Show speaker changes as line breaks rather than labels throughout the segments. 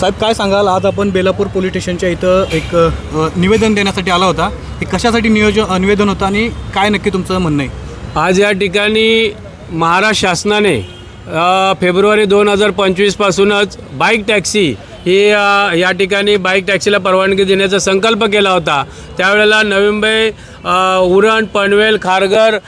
साहेब काय सांगाल? आज आपण बेलापूर पोलीस स्टेशनच्या इथं एक अ, निवेदन देण्यासाठी आला होता. हे कशासाठी नियोजन निवेदन होतं आणि काय नक्की तुमचं म्हणणं आहे?
आज या ठिकाणी महाराष्ट्र शासनाने अ, फेब्रुवारी दोन हजार पंचवीसपासूनच बाईक टॅक्सी ही अ, या ठिकाणी बाईक टॅक्सीला परवानगी देण्याचा संकल्प केला होता. त्यावेळेला नवी मुंबई उरण पनवेल खारघर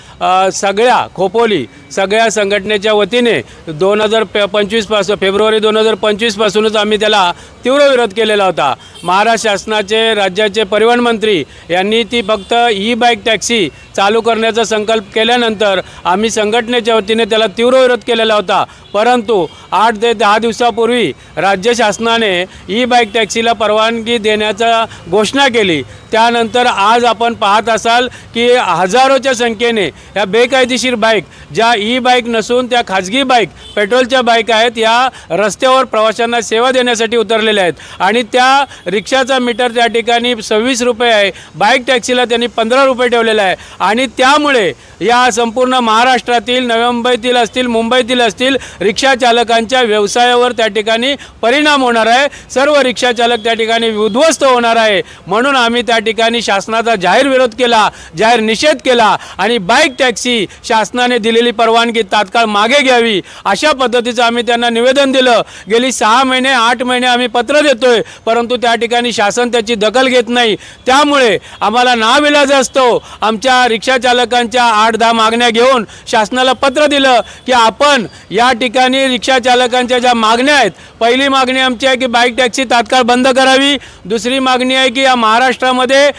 सगळ्या खोपोली सगळ्या संघटनेच्या वतीने दोन हजार पे पंचवीसपासून फेब्रुवारी दोन हजार पंचवीसपासूनच आम्ही त्याला तीव्र विरोध केलेला होता. महाराष्ट्र शासनाचे राज्याचे परिवहन मंत्री यांनी ती फक्त ई बाईक टॅक्सी चालू करण्याचा संकल्प केल्यानंतर आम्ही संघटनेच्या वतीने त्याला तीव्र विरोध केलेला होता. परंतु आठ ते दहा दिवसापूर्वी राज्य शासनाने ई बाईक टॅक्सीला परवानगी देण्याचा घोषणा केली. त्यानंतर आज आपण पाहत असाल की हजारोच्या संख्येने ह्या बेकायदेशीर बाईक ज्या ई बाईक नसून त्या खाजगी बाईक पेट्रोलच्या बाईक आहेत या रस्त्यावर प्रवाशांना सेवा देण्यासाठी उतरलेल्या आहेत. आणि त्या रिक्षाचा मीटर त्या ठिकाणी सव्वीस रुपये आहे बाईक टॅक्सीला त्यांनी पंधरा रुपये ठेवलेला आहे. आणि त्यामुळे या संपूर्ण महाराष्ट्रातील नवी मुंबईतील असतील मुंबईतील असतील रिक्षा चालकांच्या व्यवसायावर त्या ठिकाणी परिणाम होणार आहे. सर्व रिक्षा चालक त्या ठिकाणी उद्ध्वस्त होणार आहे. म्हणून आम्ही त्या ठिकाणी शासनाचा जाहीर विरोध केला. जाहीर निषेध केला आणि बाईक टॅक्सी शासनाने दिलेली परवानगी तात्काळ मागे घ्यावी अशा पद्धतीचं आम्ही त्यांना निवेदन दिलं. गेली सहा महिने आठ महिने आम्ही पत्र देतोय परंतु त्या ठिकाणी शासन त्याची दखल घेत नाही. त्यामुळे आम्हाला नाविलाज असतो. आमच्या रिक्षा चालकांच्या आठ दहा मागण्या घेऊन शासनाला पत्र दिलं की आपण या ठिकाणी रिक्षा चालकांच्या ज्या मागण्या आहेत पहिली मागणी आमची आहे की बाईक टॅक्सी तात्काळ बंद करावी. दुसरी मागणी आहे की या महाराष्ट्रामध्ये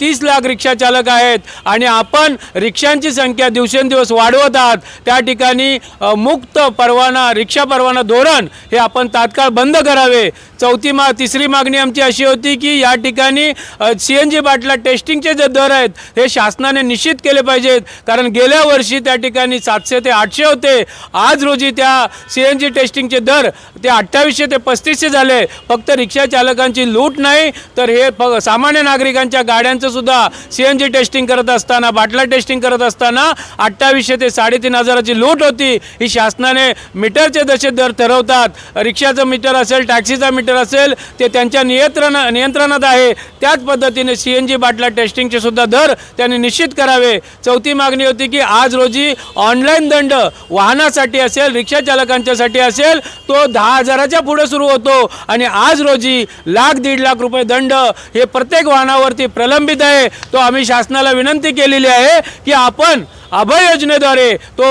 तीस लाख रिक्षा चालक आहेत आणि आपण रिक्षांची संख्या दिवसेंदिवस वाढवत आहात. त्या ठिकाणी मुक्त परवाना रिक्षा परवाना धोरण हे आपण तात्काळ बंद करावे. चौथी मा तिसरी मागणी आमची अशी होती की या ठिकाणी सी एन जी बाटला टेस्टिंगचे जे दर आहेत हे शासनाने निश्चित केले पाहिजेत. कारण गेल्या वर्षी त्या ठिकाणी सातशे ते आठशे होते. आज रोजी त्या सी एन जी टेस्टिंगचे दर ते अठ्ठावीसशे ते पस्तीसशे झाले. फक्त रिक्षा चालकांची लूट नाही तर हे सामान्य नागरिकांच्या गाड्यांचं सुद्धा सी एन जी टेस्टिंग करत असताना बाटला टेस्टिंग करत असताना अठ्ठावीसशे ते साडेतीन हजाराची लूट होती. ही शासनाने मीटरचे जसे दर ठरवतात रिक्षाचं मीटर असेल टॅक्सीचा मीटर असेल ते त्यांच्या नियंत्रण नियंत्रणात आहे. त्याच पद्धतीने सी एन जी बाटला टेस्टिंगचे सुद्धा दर त्यांनी निश्चित करावे. चौथी मागणी होती की आज रोजी ऑनलाईन दंड वाहनासाठी असेल रिक्षा चालकांच्यासाठी असेल तो दहा हजाराच्या पुढे सुरू होतो. आणि आज रोजी लाख दीड लाख रुपये दंड हे प्रत्येक वाहनावरती प्रलंबित आहे. तो आम्ही शासनाला विनंती केलेली आहे की आपण अभय योजनेद्वारे तो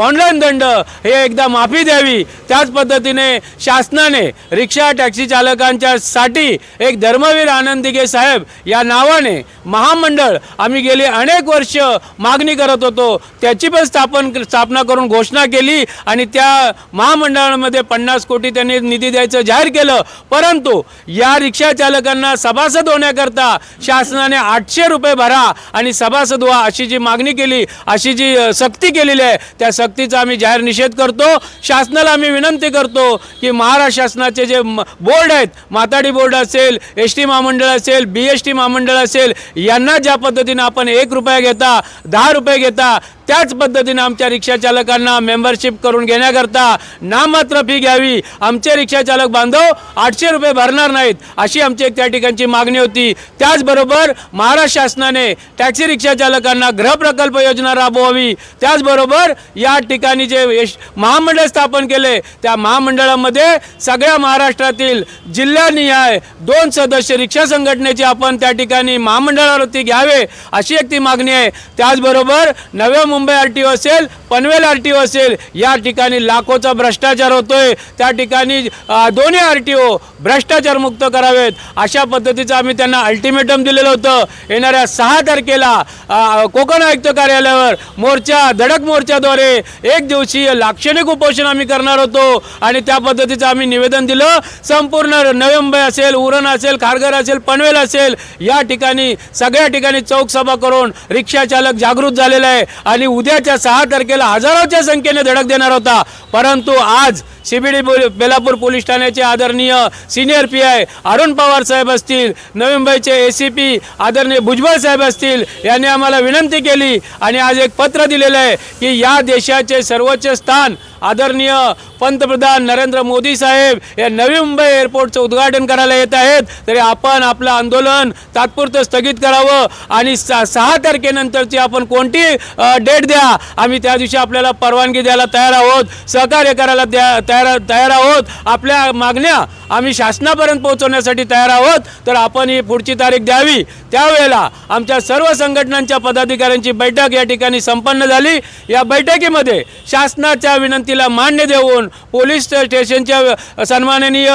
ऑनलाईन दंड हे एकदा माफी द्यावी. त्याच पद्धतीने शासनाने रिक्षा टॅक्सी चालकांच्या साठी एक धर्मवीर आनंदिगे साहेब या नावाने महामंडळ आम्ही गेली अनेक वर्ष मागणी करत होतो. त्याची पण स्थापन स्थापना करून घोषणा केली आणि त्या महामंडळामध्ये पन्नास कोटी त्यांनी निधी द्यायचं जाहीर केलं. परंतु या रिक्षा चालकांना सभासद होण्याकरता शासनाने आठशे रुपये भरा आणि सभासद व्हा अशी जी मागणी केली अशी जी सक्ती केलेली आहे त्या सक्तीचा आम्ही जाहीर निषेध करतो. शासनाला आम्ही विनंती करतो की महाराष्ट्र शासनाचे जे बोर्ड आहेत माताडी बोर्ड असेल एस टी महामंडळ असेल बी एस टी महामंडळ असेल यांना ज्या पद्धतीने आपण एक रुपया घेता दहा रुपये घेता त्याच पद्धतीने आमच्या रिक्षा चालकांना मेंबरशिप करून घेण्याकरता नाममात्र फी घ्यावी. आमचे रिक्षा चालक बांधव आठशे रुपये भरणार नाहीत अशी आमची एक त्या ठिकाणची मागणी होती. त्याचबरोबर महाराष्ट्र शासनाने टॅक्सी रिक्षा चालकांना गृहप्रकल्प योजना राबवावी. त्याचबरोबर या ठिकाणी जे यश महामंडळ स्थापन केले त्या महामंडळामध्ये सगळ्या महाराष्ट्रातील जिल्हानिहाय दोन सदस्य रिक्षा संघटनेचे आपण त्या ठिकाणी महामंडळावरती घ्यावे अशी एक ती मागणी आहे. त्याचबरोबर नव्या मुंबई आर टी ओ असेल पनवेल आर टी ओ असेल या ठिकाणी लाखोचा भ्रष्टाचार होतोय. त्या ठिकाणी दोन्ही आर टी ओ भ्रष्टाचार मुक्त करावेत. अशा पद्धतीचं आम्ही त्यांना अल्टिमेटम दिलेलं होतं. येणाऱ्या सहा तारखेला कोकण आयुक्त कार्यालयावर मोर्चा धडक मोर्चाद्वारे एक दिवसीय लाक्षणिक उपोषण आम्ही करणार होतो आणि त्या पद्धतीचं आम्ही निवेदन दिलं. संपूर्ण नवी असेल उरण असेल खारघर असेल पनवेल असेल या ठिकाणी सगळ्या ठिकाणी चौक सभा करून रिक्षा चालक जागृत झालेला आहे. आणि उद्याच्या सहा तारखेला हजारोच्या संख्येने धडक देणार होता. परंतु आज सीबीडी बेलापूर पोलीस ठाण्याचे आदरणीय senior P I Arun Pawar साहेब असतील नवी मुंबईचे ए सी पी आदरणीय भुजबळ साहेब असतील यांनी आम्हाला विनंती केली आणि आज एक पत्र दिलेलं आहे की या देशाचे सर्वोच्च स्थान आदरणीय पंतप्रधान नरेंद्र मोदी साहेब या नवी मुंबई एअरपोर्टचं उद्घाटन करायला येत आहेत. तरी आपण आपलं आंदोलन तात्पुरतं स्थगित करावं आणि सा सहा तारखेनंतरची आपण कोणती डेट द्या आम्ही त्या दिवशी आपल्याला परवानगी द्यायला तयार आहोत. सहकार्य करायला द्या तयार तयार आहोत. आपल्या मागण्या आम्ही शासनापर्यंत पोहोचवण्यासाठी तयार आहोत. तर आपण ही पुढची तारीख द्यावी. त्यावेळेला आमच्या सर्व संघटनांच्या पदाधिकाऱ्यांची बैठक या ठिकाणी संपन्न झाली. या बैठकीमध्ये शासनाच्या विनंतीला मान्य देऊन पोलीस स्टेशनच्या सन्माननीय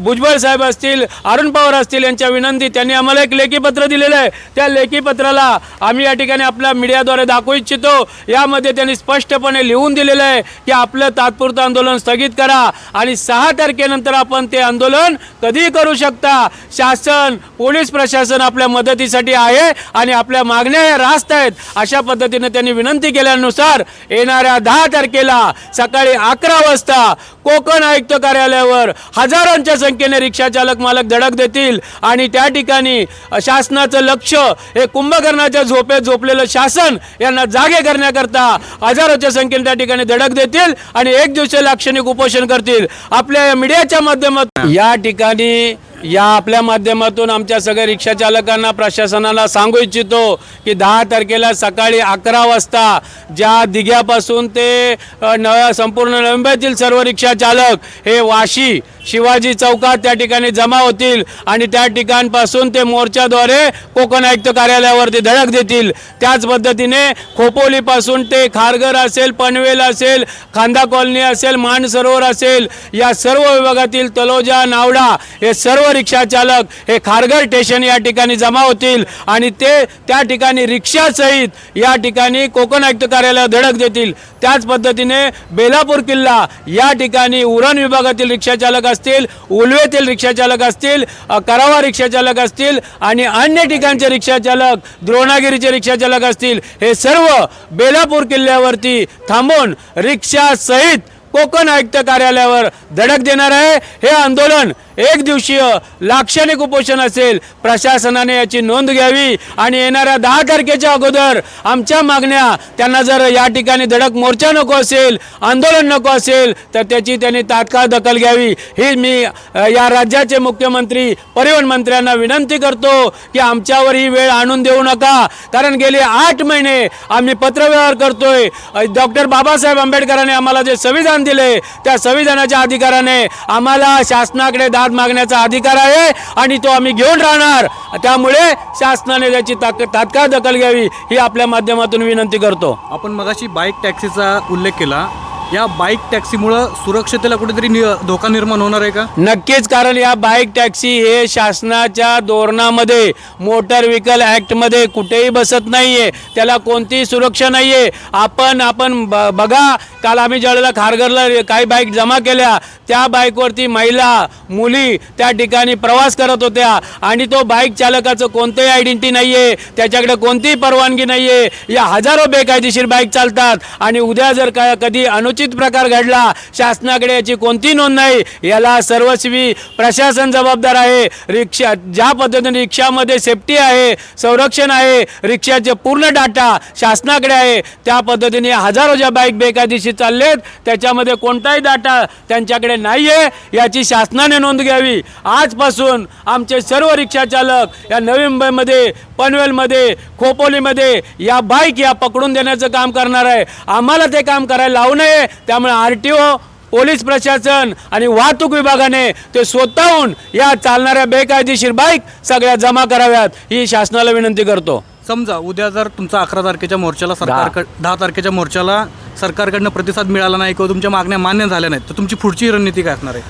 भुजबळ साहेब असतील अरुण पवार असतील यांच्या विनंती त्यांनी आम्हाला एक लेखी पत्र दिलेलं आहे. त्या लेखी पत्राला आम्ही या ठिकाणी आपल्या मीडियाद्वारे दाखवू इच्छितो. यामध्ये त्यांनी स्पष्टपणे लिहून दिलेलं आहे की आपलं तात्पुरतं आंदोलन स्थगित करा आणि सहा तारखेनंतर आपण ते आंदोलन कधी करू शकता. शासन पोलीस प्रशासन आपल्या मदतीसाठी आहे आणि आपल्या मागण्या या रास्त आहेत. अशा पद्धतीने त्यांनी विनंती केल्यानुसार येणाऱ्या दहा तारखेला सकाळी अकरा वाजता कोकण आयुक्त कार्यालयावर हजारोंच्या संख्येने रिक्षा चालक मालक धडक देतील आणि त्या ठिकाणी शासनाचं लक्ष हे कुंभकर्णाच्या झोपेत झोपलेलं शासन यांना जागे करण्याकरता हजारोच्या संख्येने त्या ठिकाणी धडक देतील आणि एक दिवशी लाक्षणिक उपोषण करतील. आपल्या मीडियाच्या माध्यमातून. या ठिकाणी या आपल्या माध्यमातून आमच्या सगळ्या रिक्षा चालकांना प्रशासनाला सांगू इच्छितो की दहा तारखेला सकाळी अकरा वाजता ज्या दिघ्यापासून ते न संपूर्ण नवी मुंबईतील सर्व रिक्षा चालक हे वाशी शिवाजी चौकात त्या ठिकाणी जमा होतील आणि त्या ठिकाणपासून ते मोर्चाद्वारे कोकण आयुक्त कार्यालयावरती धडक देतील. त्याच पद्धतीने खोपोलीपासून ते खारघर असेल पनवेल असेल खांदा कॉलनी असेल मानसरोवर असेल या सर्व विभागातील तलोजा नावडा हे सर्व रिक्षा चालक हे खारघर स्टेशन या ठिकाणी जमा होतील आणि ते त्या ठिकाणी रिक्षासहित या ठिकाणी कोकण आयुक्त कार्यालयावर धडक देतील. त्याच पद्धतीने बेलापूर किल्ला या ठिकाणी उरण विभागातील रिक्षाचालक असतील उलवेतील रिक्षाचालक असतील करावा रिक्षाचालक असतील आणि अन्य ठिकाणचे रिक्षाचालक द्रोणागिरीचे रिक्षाचालक असतील हे सर्व बेलापूर किल्ल्यावरती थांबून रिक्षासहित कोकण आयुक्त कार्यालयावर धडक देणार आहे. हे आंदोलन एक दिवसीय लाक्षणिक उपोषण असेल प्रशासनाने याची नोंद घ्यावी आणि येणाऱ्या दहा तारखेच्या अगोदर आमच्या मागण्या त्यांना जर या ठिकाणी धडक मोर्चा नको असेल आंदोलन नको असेल तर त्याची त्यांनी तात्काळ दखल घ्यावी. ही मी या राज्याचे मुख्यमंत्री परिवहन मंत्र्यांना विनंती करतो की आमच्यावर ही वेळ आणून देऊ नका. कारण गेले आठ महिने आम्ही पत्रव्यवहार करतोय. डॉक्टर बाबासाहेब आंबेडकरांनी आम्हाला जे संविधान दिले त्या संविधानाच्या अधिकाराने आम्हाला शासनाकडे दाद मागण्याचा अधिकार आहे आणि तो आम्ही घेऊन राहणार. त्यामुळे शासनाने त्याची ताक तात्काळ दखल घ्यावी ही आपल्या माध्यमातून विनंती करतो.
आपण मगाशी बाईक टॅक्सीचा उल्लेख केला. या बाईक टॅक्सीमुळं सुरक्षतेला कुठेतरी नि धोका निर्माण होणार आहे का?
नक्कीच कारण या बाईक टॅक्सी हे शासनाच्या धोरणामध्ये मोटर व्हेकल ॲक्टमध्ये कुठेही बसत नाहीये. त्याला कोणतीही सुरक्षा नाहीये. आपण आपण ब बघा काल आम्ही ज्यावेळेला खारघरला काही बाईक जमा केल्या त्या बाईकवरती महिला मुली त्या ठिकाणी प्रवास करत होत्या. आणि तो बाईक चालकाचं कोणतंही आयडेंटिटी नाहीये त्याच्याकडे कोणतीही परवानगी नाहीये. या हजारो बेकायदेशीर बाईक चालतात. आणि उद्या जर का कधी अनुचित प्रकार घडला. शासनाकडे याची कोणती नोंद नाही? याला सर्वस्वी प्रशासन जबाबदार आहे. रिक्षा ज्या पद्धतीने रिक्षामध्ये सेफ्टी आहे संरक्षण आहे रिक्षाचे पूर्ण डाटा शासनाकडे आहे त्या पद्धतीने हजारो ज्या बाईक बेकायदेशीर चाललेत त्याच्यामध्ये कोणताही डाटा त्यांच्याकडे नाही आहे याची शासनाने नोंद घ्यावी. आजपासून आमचे सर्व रिक्षा चालक या नवी मुंबईमध्ये पनवेलमध्ये खोपोलीमध्ये या बाईक या पकडून देण्याचं काम करणार आहे. आम्हाला ते काम करायला लावू नये. त्यामुळे आर टी ओ पोलीस प्रशासन आणि वाहतूक विभागाने ते स्वतःहून या चालणाऱ्या बेकायदेशीर बाईक सगळ्या जमा कराव्यात ही शासनाला विनंती करतो.
समजा उद्या जर तुमचा अकरा तारखेच्या मोर्चाला सरकार दहा तारखेच्या मोर्चाला सरकारकडनं प्रतिसाद मिळाला नाही किंवा तुमच्या मागण्या मान्य झाल्या नाहीत तर तुमची पुढची रणनीती काय असणार आहे?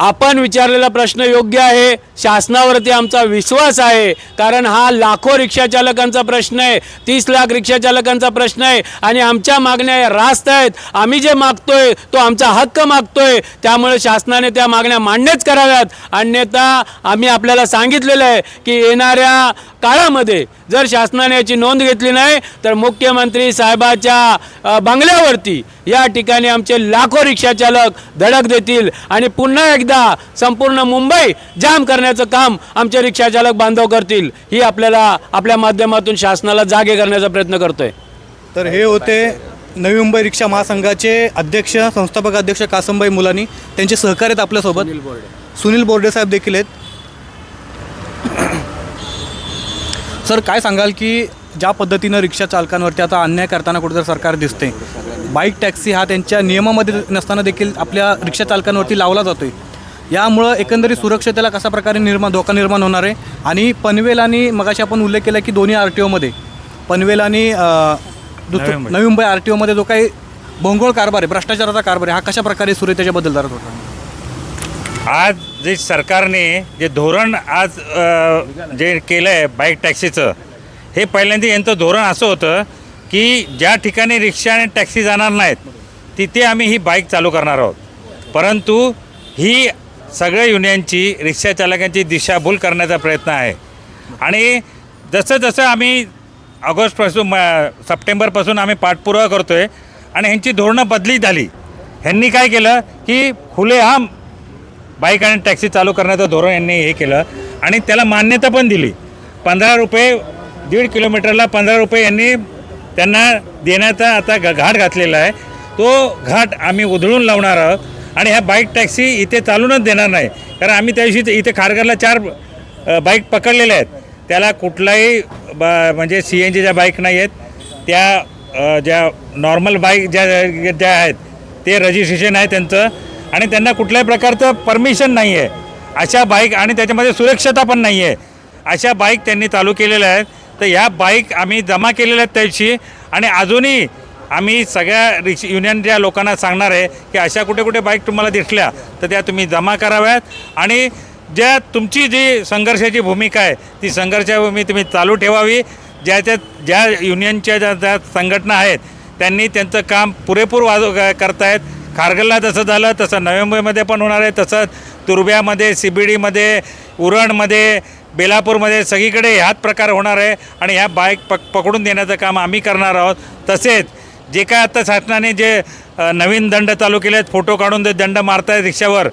आपण विचारलेला प्रश्न योग्य आहे शासनावरती आमचा विश्वास आहे कारण हा लाखो रिक्षा चालकांचा प्रश्न आहे तीस लाख रिक्षा चालकांचा प्रश्न आहे आणि आमच्या मागण्या रास्त आहेत. आम्ही जे मागतोय तो आमचा हक्क मागतोय. त्यामुळे शासनाने त्या मागण्या मान्यच कराव्यात. अन्यथा आम्ही आपल्याला सांगितलेलं आहे की येणाऱ्या काळामध्ये जर शासनाने याची नोंद घेतली नाही तर मुख्यमंत्री साहेबाच्या बंगल्यावरती या ठिकाणी आमचे लाखो रिक्षा चालक धडक देतील आणि पुन्हा एकदा संपूर्ण मुंबई जाम करण्याचं काम आमचे रिक्षा चालक बांधव करतील ही आपल्याला आपल्या माध्यमातून शासनाला जागे करण्याचा प्रयत्न करतोय.
तर हे होते नवी मुंबई रिक्षा महासंघाचे अध्यक्ष संस्थापक अध्यक्ष कासमबाई मुलानी त्यांचे सहकारी आहेत आपल्यासोबत. सुनील बोर्डे. साहेब देखील आहेत. सर काय सांगाल की ज्या पद्धतीनं रिक्षा चालकांवरती आता अन्याय करताना कुठेतरी सरकार दिसते बाईक टॅक्सी हा त्यांच्या नियमामध्ये नसताना देखील आपल्या रिक्षा चालकांवरती लावला जातोय. यामुळं एकंदरीत सुरक्षतेला कशा प्रकारे निर्माण धोका निर्माण होणार आहे? आणि पनवेल आणि मगाशी आपण उल्लेख केला की दोन्ही आर टी ओमध्ये पनवेल आणि दुसरं- नवी मुंबई. आर टी ओमध्ये जो काही भोंगोळ कारभार आहे भ्रष्टाचाराचा कारभार आहे हा कशा प्रकारे सुरू आहे त्याच्याबद्दल जरा थोडं
आज जे सरकारने जे धोरण आज जे केलं आहे बाईक टॅक्सीचं हे पहिल्यांदा यांचं धोरण असं होतं की ज्या ठिकाणी रिक्षा आणि टॅक्सी जाणार नाहीत तिथे आम्ही ही बाईक चालू करणार आहोत. परंतु ही सगळ्या युनियनची रिक्षा चालकांची दिशाभूल करण्याचा प्रयत्न आहे. आणि जसं जसं आम्ही ऑगस्टपासून म सप्टेंबरपासून आम्ही पाठपुरावा करतो आहे आणि ह्यांची धोरणं बदली झाली ह्यांनी काय केलं की खुलेआम बाईक आणि टॅक्सी चालू करण्याचं धोरण यांनी हे केलं आणि त्याला मान्यता पण दिली. पंधरा रुपये दीड किलोमीटरला पंधरा रुपये यांनी त्यांना देण्याचा आता घाट घातलेला आहे. तो घाट आम्ही उधळून लावणार आहोत. आणि ह्या बाईक टॅक्सी इथे चालूनच देणार नाही. कारण आम्ही त्या दिवशी इथे खारघरला चार बाईक पकडलेल्या आहेत. त्याला कुठलाही ब म्हणजे सी एन जीच्या बाईक नाही आहेत त्या ज्या नॉर्मल बाईक ज्या ज्या आहेत ते रजिस्ट्रेशन आहे त्यांचं. आणि त्यांना कुठल्याही प्रकारचं परमिशन नाही आहे अशा बाईक आणि त्याच्यामध्ये सुरक्षता पण नाही आहे अशा बाईक त्यांनी चालू केलेल्या आहेत. तर ह्या बाईक आम्ही जमा केलेल्या आहेत त्याची आणि अजूनही आम्ही सगळ्या रिक्ष युनियनच्या लोकांना सांगणार आहे की अशा कुठे कुठे बाईक तुम्हाला दिसल्या तर त्या तुम्ही जमा कराव्यात. आणि ज्या तुमची जी संघर्षाची भूमिका आहे ती संघर्षभूमी भूमी तुम्ही चालू ठेवावी. ज्या त्या ज्या युनियनच्या ज्या ज्या संघटना आहेत त्यांनी त्यांचं काम पुरेपूर वाजव करतायत. खारगलला जसं झालं तसं नोव्हेंबरमध्ये पण होणार आहे. तसंच तुर्ब्यामध्ये सी बी डीमध्ये उरणमध्ये बेलापूरमध्ये सगळीकडे ह्याच प्रकार होणार आहे. आणि ह्या बाईक पक पकडून देण्याचं काम आम्ही करणार आहोत. तसेच जे काय आता शासनाने जे नवीन दंड चालू केले आहेत फोटो काढून ते दंड मारतायत रिक्षावर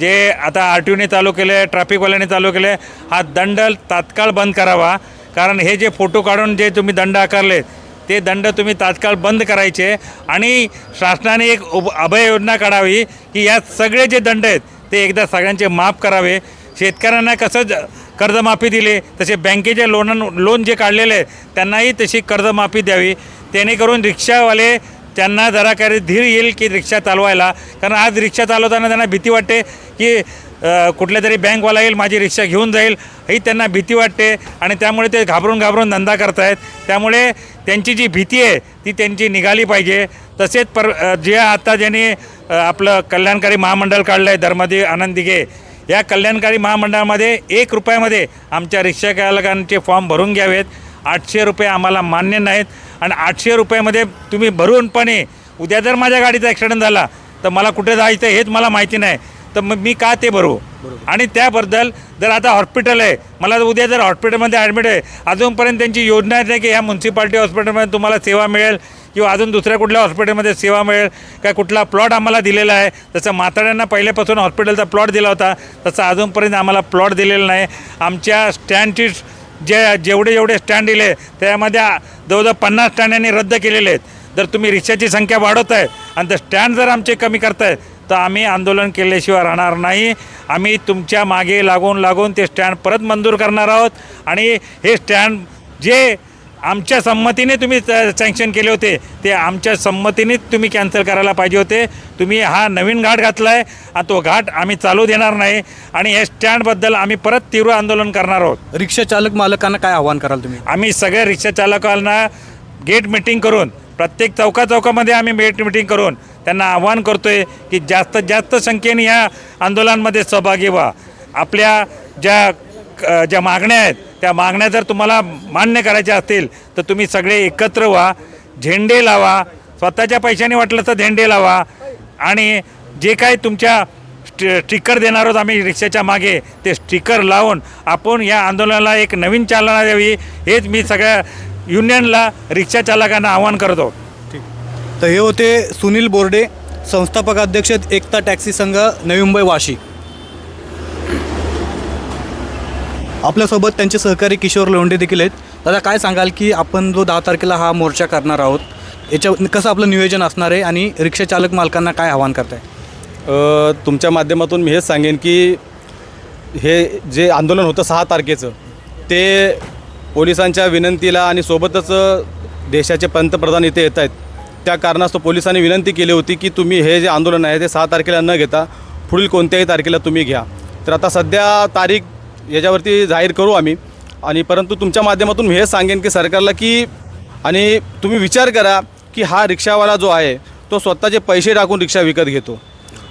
जे आता आर टी ओने चालू केले आहे चालू केले हा दंड तात्काळ बंद करावा. कारण हे जे फोटो काढून जे तुम्ही दंड आकारले ते दंड तुम्ही तात्काळ बंद करायचे आणि शासनाने एक उब अभय योजना काढावी की या सगळे जे दंड आहेत ते एकदा सगळ्यांचे माफ करावे. शेतकऱ्यांना कसं ज- कर्जमाफी दिली तसे बँकेचे लोन लोन जे काढलेले आहे त्यांनाही तशी कर्जमाफी द्यावी. जेणेकरून रिक्षावाले त्यांना जरा काही धीर येईल की रिक्षा चालवायला. कारण आज रिक्षा चालवताना त्यांना भीती वाटते की कुठल्या तरी बँकवाला येईल माझी रिक्षा घेऊन जाईल. ही त्यांना भीती वाटते आणि त्यामुळे ते घाबरून घाबरून धंदा करतायत. त्यामुळे त्यांची जी भीती आहे ती त्यांची निघाली पाहिजे. तसेच पर जे आता ज्यांनी आपलं कल्याणकारी महामंडळ काढलं आहे धर्मदेव आनंदिगे या कल्याणकारी महामंडळामध्ये एक रुपयामध्ये आमच्या रिक्षा चालकांचे फॉर्म भरून घ्यावेत. आठशे रुपये आम्हाला मान्य नाहीत. आणि आठशे रुपयामध्ये तुम्ही भरूनपणे उद्या जर माझ्या गाडीचा ॲक्सिडेंट झाला तर मला कुठे जायचं हेच मला माहिती नाही. तर मग मी का ते भरू? आणि त्याबद्दल जर आता हॉस्पिटल आहे मला उद्या जर हॉस्पिटलमध्ये ॲडमिट आहे अजूनपर्यंत त्यांची योजना आहे की ह्या म्युन्सिपाल्टी हॉस्पिटलमध्ये तुम्हाला सेवा मिळेल किंवा अजून दुसऱ्या कुठल्या हॉस्पिटलमध्ये सेवा मिळेल काय कुठला प्लॉट आम्हाला दिलेला आहे. जसं म्हाताऱ्यांना पहिल्यापासून हॉस्पिटलचा प्लॉट दिला होता तसं अजूनपर्यंत आम्हाला प्लॉट दिलेला नाही. आमच्या स्टँडची जे जेवढे जेवढे स्टँड दिले त्यामध्ये जवळजवळ पन्नास स्टँड यांनी रद्द केलेले आहेत. जर तुम्ही रिक्षाची संख्या वाढवत आहे आणि ते स्टँड जर आमचे कमी करताय तर आम्ही आंदोलन केल्याशिवाय राहणार नाही. आम्ही तुमच्या मागे लागून लागून ते स्टँड परत मंजूर करणार आहोत. आणि हे स्टँड जे आमच्या संमतीने तुम्ही सँक्शन केले होते. ते आमच्या संमतीनेच तुम्ही कॅन्सल करायला पाहिजे होते. तुम्ही हा नवीन घाट घातला आहे तो घाट आम्ही चालू देणार नाही. आणि या स्टँडबद्दल आम्ही परत तीव्र आंदोलन करणार आहोत.
रिक्षा चालक मालकांना काय आव्हान कराल तुम्ही?
आम्ही सगळ्या रिक्षा चालकांना गेट मिटिंग करून प्रत्येक चौका चौकामध्ये आम्ही गेट मिटिंग करून त्यांना आवाहन करतो आहे की जास्तीत जास्त संख्येने या आंदोलनामध्ये सहभागी व्हा. आपल्या ज्या ज्या मागण्या आहेत त्या मागण्या जर तुम्हाला मान्य करायच्या असतील तर तुम्ही सगळे एकत्र व्हा झेंडे लावा स्वतःच्या पैशाने वाटलं तर झेंडे लावा आणि जे काही तुमच्या स्टि स्टिकर देणार आहोत आम्ही रिक्षाच्या मागे ते स्टिकर लावून आपण या आंदोलनाला एक नवीन चालना द्यावी हेच मी सगळ्या युनियनला रिक्षा चालकांना आवाहन करतो
तर हे होते सुनील बोर्डे संस्थापक अध्यक्ष एकता टॅक्सी संघ नवी मुंबई वाशी. आपल्यासोबत त्यांचे सहकारी किशोर लोंढे देखील आहेत. दादा काय सांगाल की आपण जो दहा तारखेला हा मोर्चा करणार आहोत याच्या कसं आपलं नियोजन असणार आहे आणि रिक्षा चालक मालकांना काय आव्हान करताय?
तुमच्या माध्यमातून मी हेच सांगेन की हे जे आंदोलन होतं सहा तारखेचं ते पोलिसांच्या विनंतीला आणि सोबतच देशाचे पंतप्रधान इथे येत आहेत. त्या कारणास्तव पोलिसांनी विनंती केली होती की तुम्ही हे जे आंदोलन आहे ते सहा तारखेला न घेता पुढील कोणत्याही तारखेला तुम्ही घ्या. तर आता सध्या तारीख याच्यावरती जाहीर करू आम्ही. आणि परंतु तुमच्या माध्यमातून मी हे सांगेन की सरकारला की आणि तुम्ही विचार करा की हा रिक्षावाला जो आहे तो स्वतःचे पैसे टाकून रिक्षा विकत घेतो.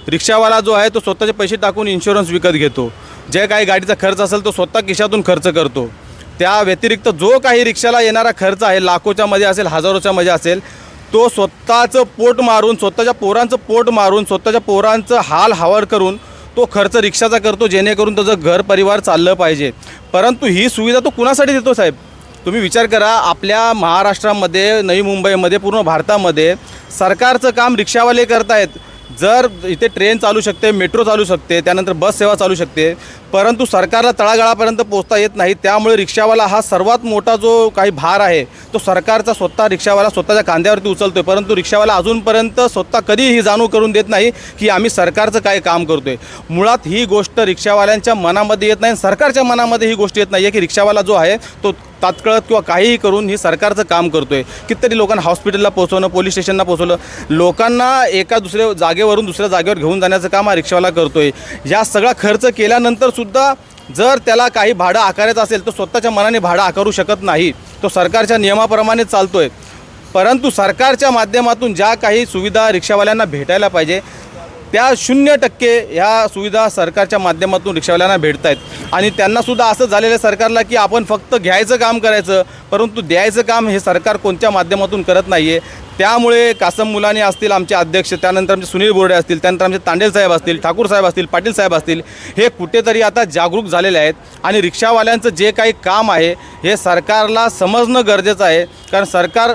रिक्षावाला जो आहे तो स्वतःचे पैसे टाकून इन्शुरन्स विकत घेतो. जे काही गाडीचा खर्च असेल तो स्वतः खिशातून खर्च करतो. त्या व्यतिरिक्त जो काही रिक्षाला येणारा खर्च आहे लाखोच्या मध्ये असेल हजारोच्या मध्ये असेल तो स्वतःचं पोट मारून स्वतःच्या पोरांचं पोट मारून स्वतःच्या पोरांचं हाल हावर करून तो खर्च रिक्षाचा करतो जेणेकरून त्याचं घर परिवार चाललं पाहिजे. परंतु ही सुविधा तो कुणासाठी देतो साहेब? तुम्ही विचार करा आपल्या महाराष्ट्रामध्ये नवी मुंबईमध्ये पूर्ण भारतामध्ये सरकारचं काम रिक्षावाले करतायत. जर इथे ट्रेन चालू शकते मेट्रो चालू शकते त्यानंतर बस सेवा चालू शकते परंतु सरकारला तळागाळापर्यंत पोहोचता येत नाही त्यामुळे रिक्षावाला हा सर्वात मोठा जो काही भार आहे तो सरकारचा स्वतः रिक्षावाला स्वतःच्या कांद्यावरती उचलतो आहे परंतु रिक्षावाला अजूनपर्यंत स्वतः कधीही ही जाणीव करून देत नाही की आम्ही सरकारचं काय काम करतो आहे मुळात ही गोष्ट रिक्षावाल्यांच्या मनामध्ये येत नाही सरकारच्या मनामध्ये ही गोष्ट येत नाही आहे की रिक्षावाला जो आहे तो तात्काळात किंवा काहीही करून ही सरकारचं काम करतोय. कितीतरी लोकांना हॉस्पिटलला पोहोचवणं पोलीस स्टेशनला पोहोचवलं लोकांना एका दुसऱ्या जागेवरून दुसऱ्या जागेवर घेऊन जाण्याचं काम हा रिक्षावाला करतोय. या सगळा खर्च केल्यानंतर सुद्धा जर त्याला काही भाडं आकारायचं असेल तर स्वतःच्या मनाने भाडं आकारू शकत नाही. तो सरकारच्या नियमाप्रमाणे चालतोय. परंतु सरकारच्या माध्यमातून ज्या काही सुविधा रिक्षावाल्यांना भेटायला पाहिजे त्या शून्य टक्के ह्या सुविधा सरकारच्या माध्यमातून रिक्षावाल्यांना भेटत आहेत आणि त्यांनासुद्धा असं झालेलं आहे सरकारला की आपण फक्त घ्यायचं काम करायचं परंतु द्यायचं काम हे सरकार कोणत्या माध्यमातून करत नाही आहे त्यामुळे कासम मुलानी असतील आमचे अध्यक्ष त्यानंतर आमचे सुनील बोर्डे असतील त्यानंतर आमचे तांडेल साहेब असतील ठाकूर साहेब असतील पाटील साहेब असतील हे कुठेतरी आता जागरूक झालेले आहेत. आणि रिक्षावाल्यांचं जे काही काम आहे हे सरकारला समजणं गरजेचं आहे. कारण सरकार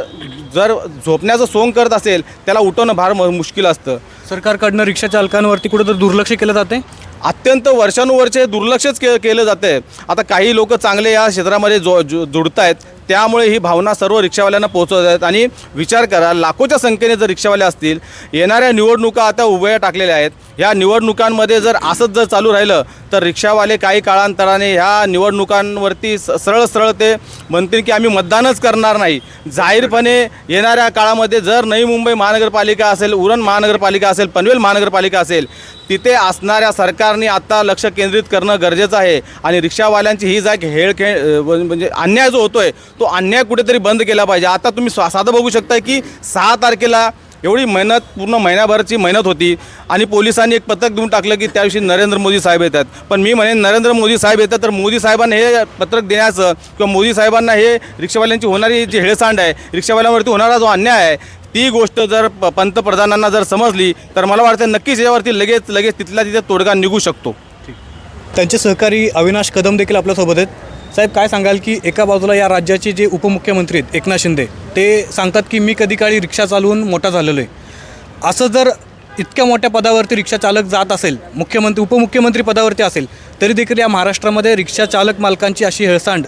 जर झोपण्याचं सोंग करत असेल त्याला उठवणं फार मुश्किल असतं.
सरकारकडनं रिक्षा चालकांवरती कुठं तर दुर्लक्ष केलं जाते
अत्यंत वर्षानुवर्षे दुर्लक्षच के केलं जातं आहे आता काही लोक चांगले या क्षेत्रामध्ये जो जो जुडत आहेत त्यामुळे ही भावना सर्व रिक्षावाल्यांना पोहोचवत आहेत. आणि विचार करा लाखोच्या संख्येने जर रिक्षावाले असतील येणाऱ्या निवडणुका आता उभ्या टाकलेल्या आहेत. ह्या निवडणुकांमध्ये जर असंच जर चालू राहिलं तर रिक्षावाले काही काळांतराने ह्या निवडणुकांवरती स- सरळ सरळ ते म्हणतील की आम्ही मतदानच करणार नाही. जाहीरपणे येणाऱ्या काळामध्ये जर नवी मुंबई महानगरपालिका असेल उरण महानगरपालिका असेल पनवेल महानगरपालिका असेल तिथे असणाऱ्या सरकारने आत्ता लक्ष केंद्रित करणं गरजेचं आहे. आणि रिक्षावाल्यांची ही जाग हेळ खेळ म्हणजे अन्याय जो होतोय तो अन्याय कुठेतरी बंद केला पाहिजे. आता तुम्ही साधं बघू शकताय की सहा तारखेला एवढी मेहनत पूर्ण महिन्याभरची मेहनत होती आणि पोलिसांनी एक पत्रक देऊन टाकलं की त्याविषयी नरेंद्र मोदी साहेब येतात. पण मी म्हणेन नरेंद्र मोदी साहेब येतात तर मोदी साहेबांना हे पत्रक देण्याचं किंवा मोदी साहेबांना हे रिक्षावाल्यांची होणारी जी हेळसांड आहे रिक्षावाल्यांवरती होणारा जो अन्याय आहे ती गोष्ट जर प पंतप्रधानांना जर समजली तर मला वाटतं नक्कीच यावरती लगेच लगेच तिथल्या तिथे तोडगा निघू शकतो.
त्यांचे सहकारी अविनाश कदम देखील आपल्यासोबत आहेत. साहेब काय सांगाल की एका बाजूला या राज्याचे जे उपमुख्यमंत्री आहेत एकनाथ शिंदे ते सांगतात की मी कधी काळी रिक्षा चालवून मोठा झालेलो आहे असं जर इतक्या मोठ्या पदावरती रिक्षा चालक जात असेल मुख्यमंत्री उपमुख्यमंत्री पदावरती असेल तरी देखील या महाराष्ट्रामध्ये रिक्षा चालक मालकांची अशी हेळसांड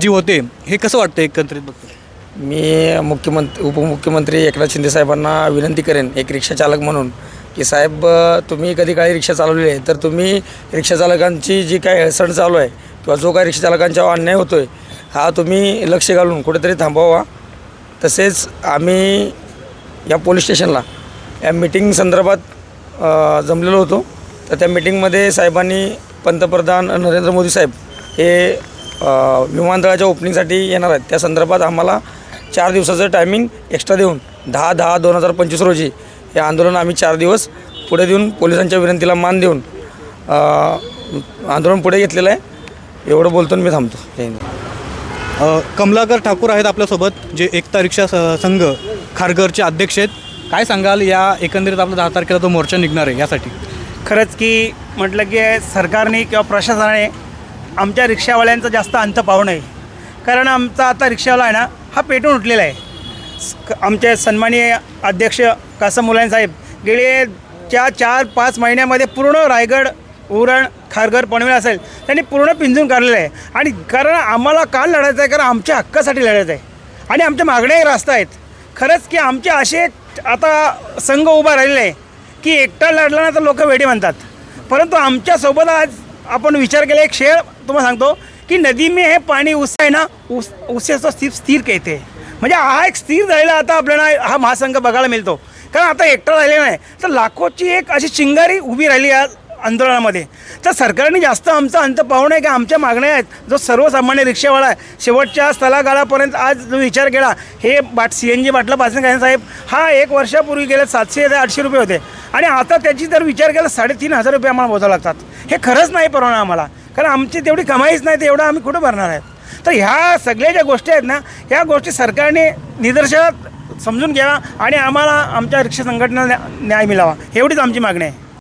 जी होते हे कसं वाटतं एकत्रित बघतो
मी मुख्यमंत्री उपमुख्यमंत्री एकनाथ शिंदे साहेबांना विनंती करेन एक रिक्षा चालक म्हणून की साहेब तुम्ही कधी काळी रिक्षा चालवली आहे तर तुम्ही रिक्षा चालकांची जी काय हेळसण चालू आहे किंवा जो काय रिक्षाचालकांच्यावर अन्याय होतो आहे हा तुम्ही लक्ष घालून कुठेतरी थांबवावा. तसेच आम्ही या पोलीस स्टेशनला या मीटिंग संदर्भात जमलेलो होतो. तर त्या मीटिंगमध्ये साहेबांनी पंतप्रधान नरेंद्र मोदी साहेब हे विमानतळाच्या ओपनिंगसाठी येणार आहेत. त्या संदर्भात आम्हाला चार दिवसाचं टायमिंग एक्स्ट्रा देऊन दहा दहा दोन हजार पंचवीस रोजी हे आंदोलन आम्ही चार दिवस पुढे देऊन पोलिसांच्या विनंतीला मान देऊन आंदोलन पुढे घेतलेलं आहे. एवढं बोलतो मी थांबतो.
कमलाकर ठाकूर आहेत आपल्यासोबत जे एकता रिक्षा स- संघ खारघरचे अध्यक्ष आहेत. काय सांगाल या एकंदरीत आपला दहा तारखेला तो मोर्चा निघणार आहे यासाठी?
खरंच की म्हटलं की सरकारने किंवा प्रशासनाने आमच्या रिक्षावाल्यांचा जास्त अंत पाहू नये. कारण आमचा आता रिक्षावाला आहे ना हा पेटून उठलेला आहे. आमचे सन्माननीय अध्यक्ष कासम मुलानी साहेब गेले त्या चार पाच महिन्यामध्ये पूर्ण रायगड उरण खारघर पनवेल असेल त्यांनी पूर्ण पिंजून काढलेलं आहे. आणि कारण आम्हाला काल लढायचं आहे कारण आमच्या हक्कासाठी लढायचं आहे. आणि आमच्या मागण्याही रास्त आहेत. खरंच की आमचे असे आता संघ उभा राहिलेले आहे की एकटा लढला ना तर लोक वेडे म्हणतात. परंतु आमच्यासोबत आज आपण विचार केला एक शेळ तुम्हाला सांगतो की नदी में हे पाणी उस आहे ना उस उसे स्थिर स्थिर कहते म्हणजे हा एक स्थिर झालेला आता आपल्याला हा महासंघ बघायला मिळतो. कारण आता एकटा राहिलेला नाही. तर लाखोची एक अशी चिंगारी उभी राहिली आज आंदोलनामध्ये. तर सरकारने जास्त आमचा अंत पाहू नये की आमच्या मागण्या आहेत. जो सर्वसामान्य रिक्षावाला आहे शेवटच्या स्थलागाळापर्यंत आज जो विचार केला हे बाट सी एन जी बाटला काय साहेब हा एक वर्षापूर्वी गेले सातशे ते आठशे रुपये होते. आणि आता त्याची जर विचार केला साडेतीन हजार रुपये आम्हाला मोजावं लागतात. हे खरंच नाही परवडणार आम्हाला. कारण आमची तेवढी कमाईच नाही तेवढं एवढं आम्ही कुठं भरणार आहेत? तर ह्या सगळ्या ज्या गोष्टी आहेत ना ह्या गोष्टी सरकारने निदर्शनात समजून घ्यावा आणि आम्हाला आमच्या रिक्षा संघटनेला न्या- न्याय मिळावा. एवढीच आमची मागणी आहे.